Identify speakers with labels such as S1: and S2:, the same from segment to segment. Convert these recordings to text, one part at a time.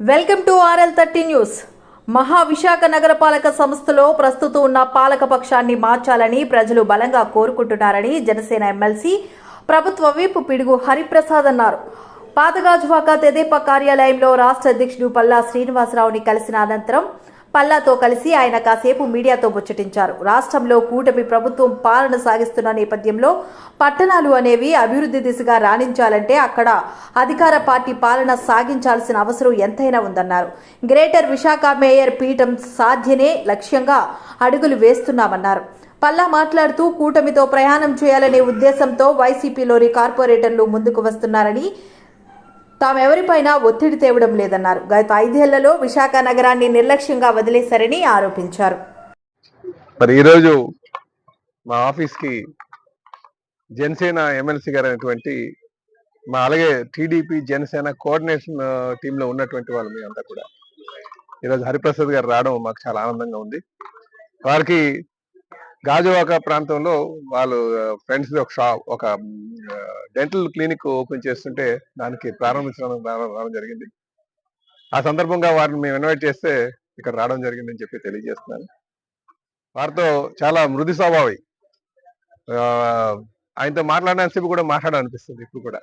S1: Welcome to R L thirty news. మహా విశాఖ నగరపాలక సంస్థలో ప్రస్తుతం ఉన్న పాలక పక్షాన్ని మార్చాలని ప్రజలు బలంగా కోరుకుంటున్నారని జనసేన ఎమ్మెల్సీ ప్రభుత్వ వీప్ పిడుగు హరిప్రసాద్ అన్నారు. పాతగాజువాక తెదేపా కార్యాలయంలో రాష్ట్ర అధ్యక్షుడు పల్లా శ్రీనివాసరావుని కలిసిన అనంతరం పల్లాతో కలిసి ఆయన కాసేపు మీడియాతో ముచ్చటించారు. రాష్ట్రంలో కూటమి ప్రభుత్వం పాలన సాగిస్తున్న నేపథ్యంలో పట్టణాలు అనేవి అభివృద్ధి దిశగా రాణించాలంటే అక్కడ అధికార పార్టీ పాలన సాగించాల్సిన అవసరం ఎంతైనా ఉందన్నారు. గ్రేటర్ విశాఖ మేయర్ పీఠం సాధ్యనే లక్ష్యంగా అడుగులు వేస్తున్నామన్నారు. పల్లా మాట్లాడుతూ కూటమితో ప్రయాణం చేయాలనే ఉద్దేశంతో వైసీపీలోని కార్పొరేటర్లు ముందుకు వస్తున్నారని తామెవరిపైనా ఒత్తిడి తేవడం లేదన్నారు. గత ఐదేళ్ళలో విశాఖ నగరాన్ని నిర్లక్ష్యంగా వదిలేశారని ఆరోపించారు.
S2: మరి ఈరోజు మా ఆఫీస్కి జనసేన ఎమ్మెల్సీ గారు అయినటువంటి మా అలాగే టీడీపీ జనసేన కోఆర్డినేషన్ టీంలో ఉన్నటువంటి వాళ్ళు మీ అంతా కూడా. ఈరోజు హరిప్రసాద్ గారు రావడం మాకు చాలా ఆనందంగా ఉంది. వారికి గాజువాక ప్రాంతంలో వాళ్ళు ఫ్రెండ్స్ ఒక షాప్ ఒక డెంటల్ క్లినిక్ ఓపెన్ చేస్తుంటే దానికి ప్రారంభించడం రావడం జరిగింది. ఆ సందర్భంగా వారిని మేము ఇన్వైట్ చేస్తే ఇక్కడ రావడం జరిగిందని చెప్పి తెలియజేస్తున్నాను. వారితో చాలా మృదు స్వభావి. ఆయనతో మాట్లాడడానికి కూడా మాట్లాడాలనిపిస్తుంది ఇప్పుడు కూడా.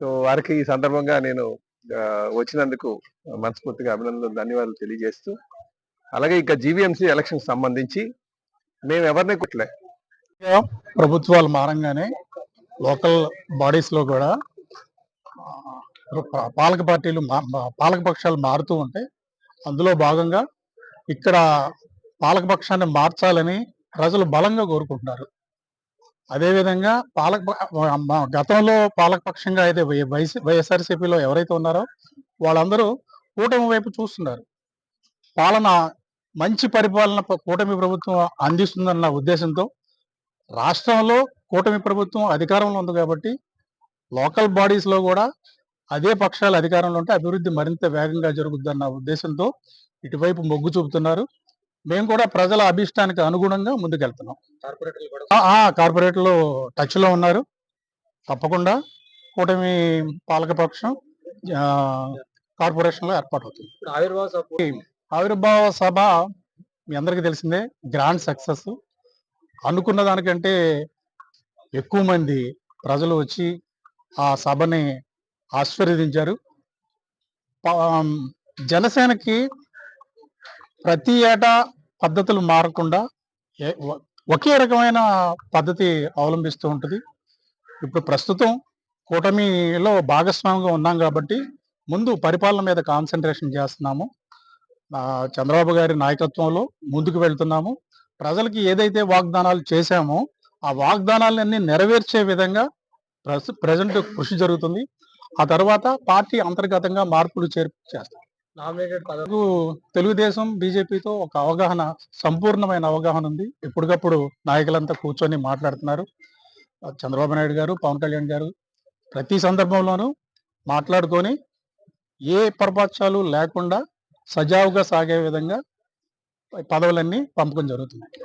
S2: సో వారికి ఈ సందర్భంగా నేను వచ్చినందుకు మనస్ఫూర్తిగా అభినందనలు ధన్యవాదాలు తెలియజేస్తూ అలాగే ఇక జీవీఎంసీ ఎలక్షన్ సంబంధించి మేము ఎవరిని కుట్లే
S3: ప్రభుత్వాలు మారంగానే లోకల్ బాడీస్లో కూడా పాలక పార్టీలు పాలక పక్షాలు మారుతూ ఉంటాయి అందులో భాగంగా ఇక్కడ పాలక పక్షాన్ని మార్చాలని ప్రజలు బలంగా కోరుకుంటున్నారు. అదేవిధంగా పాలక గతంలో పాలక పక్షంగా అయితే వై- వైసీ వైఎస్ఆర్సీపీలో ఎవరైతే ఉన్నారో వాళ్ళందరూ కూటమి వైపు చూస్తున్నారు. పాలన మంచి పరిపాలన కూటమి ప్రభుత్వం అందిస్తుందన్న ఉద్దేశంతో రాష్ట్రంలో కూటమి ప్రభుత్వం అధికారంలో ఉంది కాబట్టి లోకల్ బాడీస్లో కూడా అదే పక్షాలు అధికారంలో ఉంటే అభివృద్ధి మరింత వేగంగా జరుగుద్దన్న ఉద్దేశంతో ఇటువైపు మొగ్గు చూపుతున్నారు. మేము కూడా ప్రజల అభిష్టానికి అనుగుణంగా ముందుకెళ్తున్నాం. కార్పొరేటర్లు టచ్లో ఉన్నారు. తప్పకుండా కూటమి పాలకపక్షం ఆ, కార్పొరేషన్లో ఏర్పాటు అవుతుంది. ఆవిర్భావ సభ మీ అందరికీ తెలిసిందే గ్రాండ్ సక్సెస్ అనుకున్న దానికంటే ఎక్కువ మంది ప్రజలు వచ్చి ఆ సభని ఆశీర్వదించారు. జనసేనకి ప్రతి ఏటా పద్ధతులు మారకుండా ఏ- ఒకే రకమైన పద్ధతి అవలంబిస్తూ ఉంటుంది. ఇప్పుడు ప్రస్తుతం కూటమిలో భాగస్వామిగా ఉన్నాం కాబట్టి ముందు పరిపాలన మీద కాన్సన్ట్రేషన్ చేస్తున్నాము. చంద్రబాబు గారి నాయకత్వంలో ముందుకు వెళ్తున్నాము. ప్రజలకి ఏదైతే వాగ్దానాలు చేశామో ఆ వాగ్దానాలన్నీ నెరవేర్చే విధంగా ప్రజెంట్ కృషి జరుగుతుంది. ఆ తర్వాత పార్టీ అంతర్గతంగా మార్పులు చేర్పు చేస్తాం. తెలుగుదేశం బీజేపీతో ఒక అవగాహన సంపూర్ణమైన అవగాహన ఉంది. ఎప్పటికప్పుడు నాయకులంతా కూర్చొని మాట్లాడుతున్నారు. చంద్రబాబు నాయుడు గారు పవన్ కళ్యాణ్ గారు ప్రతి సందర్భంలోనూ మాట్లాడుకొని ఏ పొరపాట్లు లేకుండా సజావుగా సాగే విధంగా పదవులన్నీ పంపకం జరుగుతున్నాయి